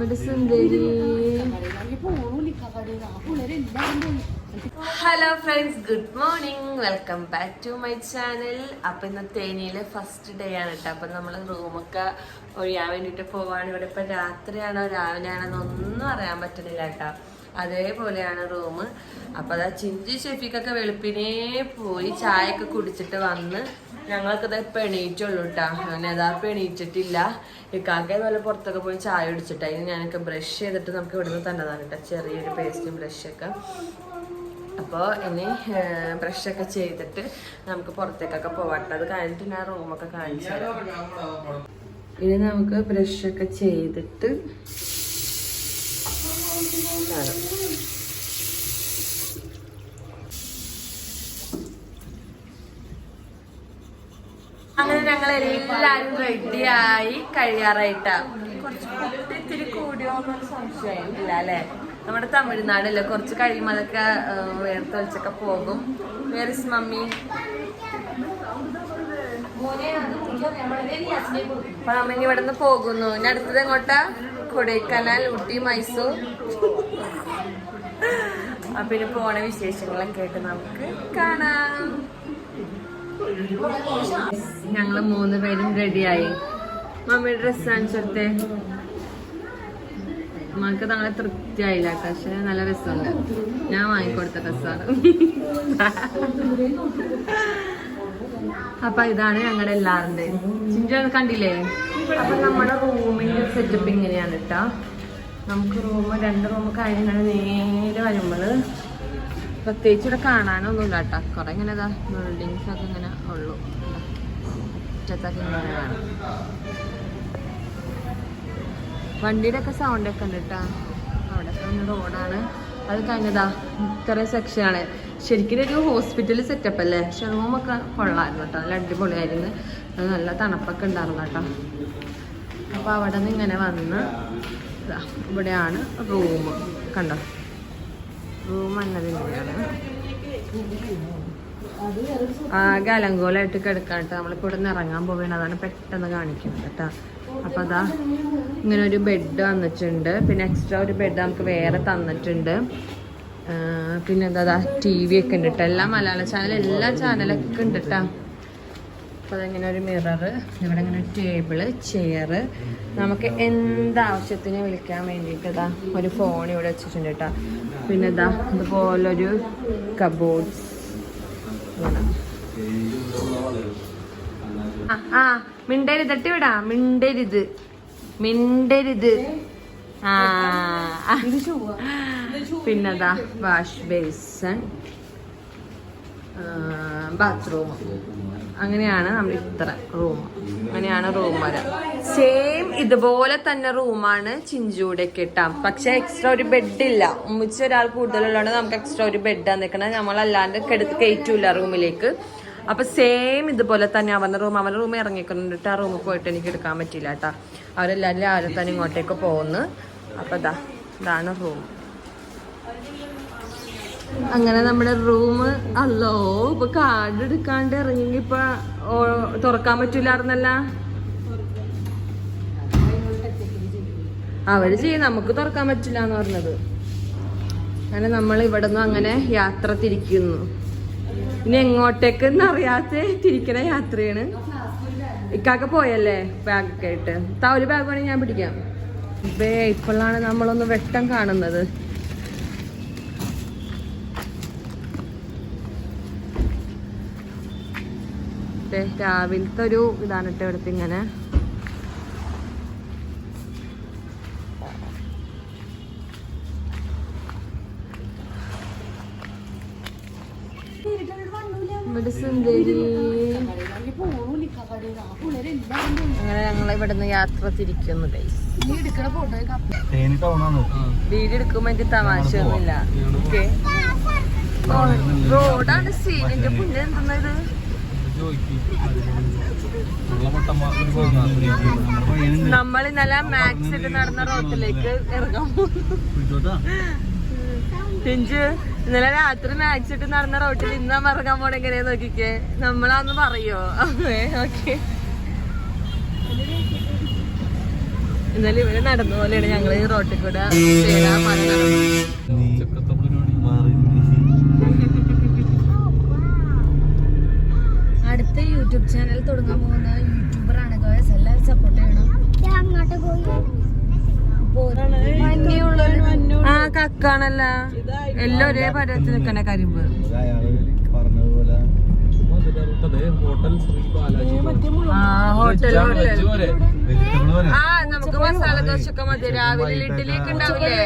Sundari hello friends good morning welcome back to my channel അപ്പൊ ഇന്ന് തേനിയിലെ first day ആണ് കേട്ടോ അപ്പൊ നമ്മൾ റൂമൊക്കെ ഒഴിയാൻ വേണ്ടിട്ട് പോവാണ്. ഇവിടെ ഇപ്പൊ രാത്രിയാണോ രാവിലെ ആണോ ഒന്നും അറിയാൻ പറ്റുന്നില്ല കേട്ടോ അതേപോലെയാണ് റൂം. അപ്പൊ അതാ ചിഞ്ചി ഷെഫിക്കൊക്കെ വെളുപ്പിനേ പോയി ചായ ഒക്കെ കുടിച്ചിട്ട് വന്ന് ഞങ്ങൾക്ക് ഇതാ ഇപ്പൊ എണീറ്റുള്ളൂ കേട്ടോ അങ്ങനെ ഇപ്പൊ എണീറ്റിട്ടില്ല. ഇക്കാക്ക ഇതുപോലെ പുറത്തൊക്കെ പോയി ചായ കുടിച്ചിട്ട് അതിന് ഞാനൊക്കെ ബ്രഷ് ചെയ്തിട്ട് നമുക്ക് ഇവിടുന്ന് തന്നതാണ് കേട്ടോ ചെറിയൊരു പേസ്റ്റും ബ്രഷൊക്കെ അപ്പോൾ ഇനി ബ്രഷൊക്കെ ചെയ്തിട്ട് നമുക്ക് പുറത്തേക്കൊക്കെ പോവാട്ടെ അത് കഴിഞ്ഞിട്ട് ഞാൻ റൂമൊക്കെ കാണിച്ചു ഇനി നമുക്ക് ബ്രഷൊക്കെ ചെയ്തിട്ട് അങ്ങനെ ഞങ്ങൾ എല്ലാരും റെഡിയായി കഴിയാറായിട്ടാ. കുറച്ച് ഇത്തിരി കൂടിയോ എന്നൊരു സംശയം ഇല്ല അല്ലെ? നമ്മുടെ തമിഴ്നാടല്ലേ കുറച്ച് കഴിയുമ്പോൾ അതൊക്കെ വേർത്ത് വെച്ചൊക്കെ പോകും വേറെ മമ്മി അപ്പൊ അമ്മ ഇനി ഇവിടെ നിന്ന് പോകുന്നു. ഇനി അടുത്തത് എങ്ങോട്ടാ? കൊടൈക്കനാൽ ഊട്ടി മൈസൂർ. അപ്പൊ ഇനി പോണ വിശേഷങ്ങളൊക്കെ ആയിട്ട് നമുക്ക് കാണാം. ഞങ്ങൾ മൂന്ന് പേരും റെഡിയായി മമ്മി ഡ്രസ് കാണിച്ചെടുത്തേ. മക്ക് തങ്ങളെ തൃപ്തിയായില്ല പക്ഷെ നല്ല രസമുണ്ട്. ഞാൻ വാങ്ങിക്കൊടുത്ത ഡ്രസ്സാണ്. അപ്പൊ ഇതാണ് ഞങ്ങളുടെ എല്ലാവരുടെയും. ചിഞ്ച കണ്ടില്ലേ? അപ്പൊ നമ്മുടെ റൂമിന്റെ സെറ്റപ്പ് ഇങ്ങനെയാണ് കേട്ടോ നമുക്ക് റൂം രണ്ട് റൂം കഴിഞ്ഞാണ് നേരെ വരുമ്പോൾ പ്രത്യേകിച്ച് ഇവിടെ കാണാനൊന്നുമില്ല കേട്ടോ കുറെ ഇങ്ങനെ ഇതാ ഇങ്ങനെ ഉള്ളൂ. ഒറ്റത്തൊക്കെ ഇങ്ങനെ കാണാം. വണ്ടിയുടെ ഒക്കെ സൗണ്ട് ഒക്കെ ഉണ്ട് കേട്ടോ അവിടെ തന്നെ റോഡാണ് അത് കഴിഞ്ഞതാ ഇത്ര സെക്ഷനാണ് ശരിക്കും ഒരു ഹോസ്പിറ്റൽ സെറ്റപ്പ് അല്ലേ? പക്ഷെ റൂമൊക്കെ കൊള്ളായിരുന്നു കേട്ടോ നല്ല അടിപൊളിയായിരുന്നു. നല്ല തണുപ്പൊക്കെ ഉണ്ടായിരുന്നു കേട്ടോ അപ്പോൾ അവിടെ നിന്ന് ഇങ്ങനെ വന്ന് ഇവിടെയാണ് റൂം കണ്ടോ? റൂം എന്നതിന്റെയാണ് ആകെ അലങ്കോലായിട്ട് കിടക്കാം നമ്മളിപ്പോൾ ഇവിടെ നിന്ന് ഇറങ്ങാൻ പോവുകയാണ്. അതാണ് പെട്ടെന്ന് കാണിക്കുന്നത് കേട്ടോ അപ്പോൾ അതാ ഇങ്ങനെ ഒരു ബെഡ് വന്നിട്ടുണ്ട്. പിന്നെ എക്സ്ട്രാ ഒരു ബെഡ് നമുക്ക് വേറെ തന്നിട്ടുണ്ട്. പിന്നെ എന്താ ടി വി ഒക്കെ ഉണ്ട് കേട്ടോ എല്ലാ മലയാള ചാനൽ എല്ലാ ചാനലൊക്കെ ഉണ്ട് കേട്ടോ അപ്പോൾ ഇങ്ങനെ ഒരു മിറർ ഇവിടെ ഇങ്ങനെ ടേബിൾ ചെയർ നമുക്ക് എന്താവശ്യത്തിന് വിളിക്കാൻ വേണ്ടിയിട്ട് ഇതാ ഒരു ഫോൺ ഇവിടെ വെച്ചിട്ടുണ്ട് കേട്ടോ. പിന്നെ ഇതാ ഇതുപോലൊരു കബോർഡ്സ് ആ മിണ്ടരുത് തട്ടി വിടാ മിണ്ടരുത്. മിണ്ടരുത്. ആ. പിന്നെതാ വാഷ് ബേസൺ ബാത്റൂം അങ്ങനെയാണ് നമ്മൾ ഇത്ര റൂം അങ്ങനെയാണ് റൂം വരാം. സെയിം ഇതുപോലെ തന്നെ റൂമാണ് ചിഞ്ചൂടെ കിട്ടാം പക്ഷെ എക്സ്ട്രാ ഒരു ബെഡ് ഇല്ല. ഉമ്മിച്ച ഒരാൾ കൂടുതലുള്ളതുകൊണ്ട് നമുക്ക് എക്സ്ട്രാ ഒരു ബെഡ് നിൽക്കണം. നമ്മളല്ലാണ്ട് കെടുത്ത് കയറ്റൂല റൂമിലേക്ക് അപ്പൊ സെയിം ഇതുപോലെ തന്നെ അവന്റെ റൂം അവന്റെ റൂം ഇറങ്ങിക്കുന്നുണ്ട് ആ റൂമിൽ പോയിട്ട് എനിക്ക് എടുക്കാൻ പറ്റില്ല കേട്ടാ. അവരെല്ലാവരും രാവിലെ തന്നെ ഇങ്ങോട്ടേക്ക് പോകുന്നു അപ്പൊ ഇതാ ഇതാണ് റൂം അങ്ങനെ നമ്മുടെ റൂം അല്ലോ ഇപ്പൊ കാർഡ് എടുക്കാണ്ട് ഇറങ്ങി ഇപ്പൊ തുറക്കാൻ പറ്റൂലായിരുന്നല്ല? അവർ ചെയ്യും നമുക്ക് തുറക്കാൻ പറ്റില്ല എന്ന് പറഞ്ഞത്. അങ്ങനെ നമ്മൾ ഇവിടെ നിന്ന് അങ്ങനെ യാത്ര തിരിക്കുന്നു. ഇനി എങ്ങോട്ടേക്ക് അറിയാത്ത തിരിക്കണ യാത്രയാണ്. ഇക്കാക്ക പോയല്ലേ ബാഗൊക്കെ ആയിട്ട്? താ ഒരു ബാഗ് വേണമെങ്കിൽ ഞാൻ പിടിക്കാം. ഇപ്പേ ഇപ്പോഴാണ് നമ്മളൊന്ന് വെട്ടം കാണുന്നത്. ദേ രാവിലത്തെ ഒരു ഇതാണ് കേട്ടോ ഇവിടുത്തെ ഇങ്ങനെ. ഇവിടെ സുന്ദരി. അങ്ങനെ ഞങ്ങൾ ഇവിടുന്ന് യാത്ര തിരിക്കുന്നു വീട് എടുക്കുമ്പോ എനിക്ക് തമാശ ഒന്നുമില്ല ഓക്കെ റോഡാണ് സീനിന്റെ പുണ്യം എന്തെന്നാ ഇത് നമ്മൾ ഇന്നലെ മാക്സ് ഇട്ട് നടന്ന റോട്ടിലേക്ക് ഇറങ്ങാൻ പിഞ്ചു ഇന്നലെ രാത്രി മാക്സ് ഇട്ട് നടന്ന റോട്ടിൽ ഇന്ന് നമ്മൾ ഇറങ്ങാൻ പോണ നോക്കിക്കേ? നമ്മളാന്ന് പറയോ? ഓക്കെ. ഇന്നലെ ഇവർ നടന്ന പോലെയാണ് ഞങ്ങൾ ഈ റോട്ടിൽ കൂടെ ആ കക്കാണല്ല. എല്ലാം ഒരേ പരത്തിൽ നിൽക്കണ കരിമ്പ്. ആ നമുക്ക് മസാല ദോശ മതി. രാവിലെ ഇഡ്ഡലിയൊക്കെ ഉണ്ടാവില്ലേ?